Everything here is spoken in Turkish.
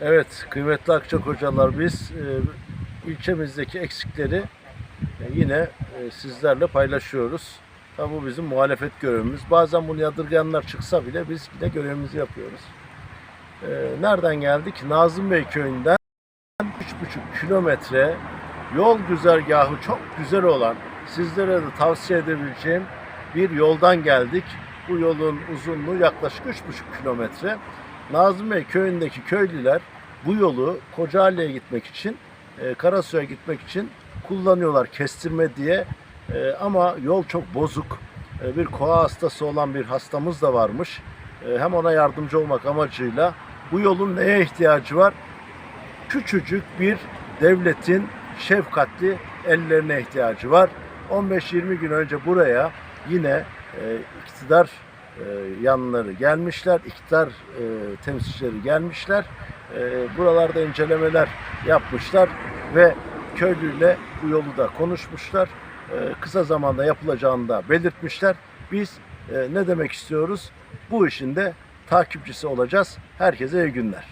Evet, kıymetli Akçak hocalar biz e, ilçemizdeki eksikleri e, yine e, sizlerle paylaşıyoruz. Tabi bu bizim muhalefet görevimiz. Bazen bunu yadırgayanlar çıksa bile biz yine görevimizi yapıyoruz. E, nereden geldik? Nazım Bey köyünden 3,5 kilometre yol güzergahı çok güzel olan sizlere de tavsiye edebileceğim bir yoldan geldik. Bu yolun uzunluğu yaklaşık 3,5 kilometre. Nazım Bey köyündeki köylüler bu yolu Kocaeli'ye gitmek için, e, Karasu'ya gitmek için kullanıyorlar kestirme diye. E, ama yol çok bozuk. E, bir koa hastası olan bir hastamız da varmış. E, hem ona yardımcı olmak amacıyla bu yolun neye ihtiyacı var? Küçücük bir devletin şefkatli ellerine ihtiyacı var. 15-20 gün önce buraya yine e, iktidar yanları gelmişler, iktidar e, temsilcileri gelmişler. E, buralarda incelemeler yapmışlar ve köylüyle bu yolu da konuşmuşlar. E, kısa zamanda yapılacağını da belirtmişler. Biz e, ne demek istiyoruz? Bu işin de takipçisi olacağız. Herkese iyi günler.